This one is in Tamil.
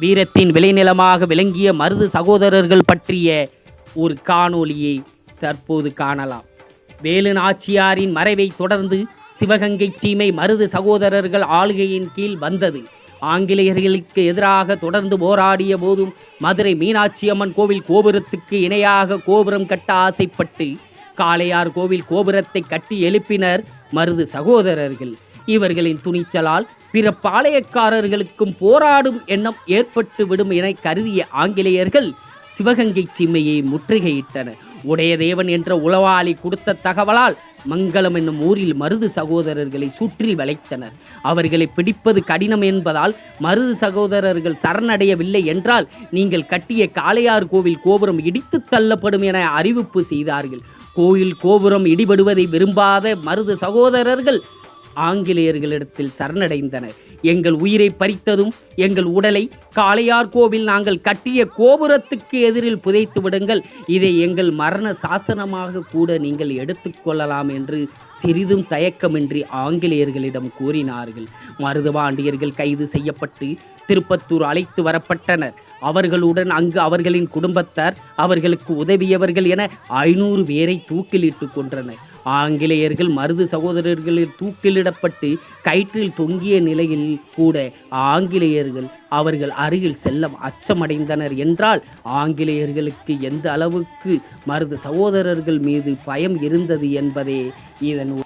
வீரத்தின் விளைநிலமாக விளங்கிய மருது சகோதரர்கள் பற்றிய ஒரு காணொளியை தற்போது காணலாம். வேலு நாச்சியாரின் மறைவை தொடர்ந்து சிவகங்கை சீமை மருது சகோதரர்கள் ஆளுகையின் கீழ் வந்தது. ஆங்கிலேயர்களுக்கு எதிராக தொடர்ந்து போராடிய போதும் மதுரை மீனாட்சி அம்மன் கோவில் கோபுரத்துக்கு இணையாக கோபுரம் கட்ட ஆசைப்பட்டு காளையார் கோவில் கோபுரத்தை கட்டி எழுப்பினர் மருது சகோதரர்கள். இவர்களின் துணிச்சலால் பிற பாளையக்காரர்களுக்கும் போராடும் எண்ணம் ஏற்பட்டு விடும் என கருதிய ஆங்கிலேயர்கள் சிவகங்கை சீமையை முற்றுகையிட்டனர் உடையதேவன் என்ற உளவாளி கொடுத்த தகவலால் மங்களம் என்னும் ஊரில் மருது சகோதரர்களை சுற்றி வளைத்தனர். அவர்களை பிடிப்பது கடினம் என்பதால் மருது சகோதரர்கள் சரணடையவில்லை என்றால் நீங்கள் கட்டிய காளையார் கோவில் கோபுரம் இடித்து தள்ளப்படும் என அறிவிப்பு செய்தார்கள். கோயில் கோபுரம் இடிபடுவதை விரும்பாத மருது சகோதரர்கள் ஆங்கிலேயர்களிடத்தில் சரணடைந்தனர். எங்கள் உயிரை பறித்ததும் எங்கள் உடலை காளையார் கோவில் நாங்கள் கட்டிய கோபுரத்துக்கு எதிரில் புதைத்து விடுங்கள். இதை எங்கள் மரண சாசனமாக கூட நீங்கள் எடுத்துக்கொள்ளலாம் என்று சிறிதும் தயக்கமின்றி ஆங்கிலேயர்களிடம் கூறினார்கள். மருதுபாண்டியர்கள் கைது செய்யப்பட்டு திருப்பத்தூர் அழைத்து வரப்பட்டனர். அவர்களுடன் அங்கு அவர்களின் குடும்பத்தார் அவர்களுக்கு உதவியவர்கள் என ஐநூறு பேரை தூக்கிலிட்டு கொன்றனர். ஆங்கிலேயர்கள் மருது சகோதரர்களில் தூக்கிலிடப்பட்டு கயிற்றில் தொங்கிய நிலையில் கூட ஆங்கிலேயர்கள் அவர்கள் அருகில் செல்ல அச்சமடைந்தனர் என்றால் ஆங்கிலேயர்களுக்கு எந்த அளவுக்கு மருது சகோதரர்கள் மீது பயம் இருந்தது என்பதே இதன்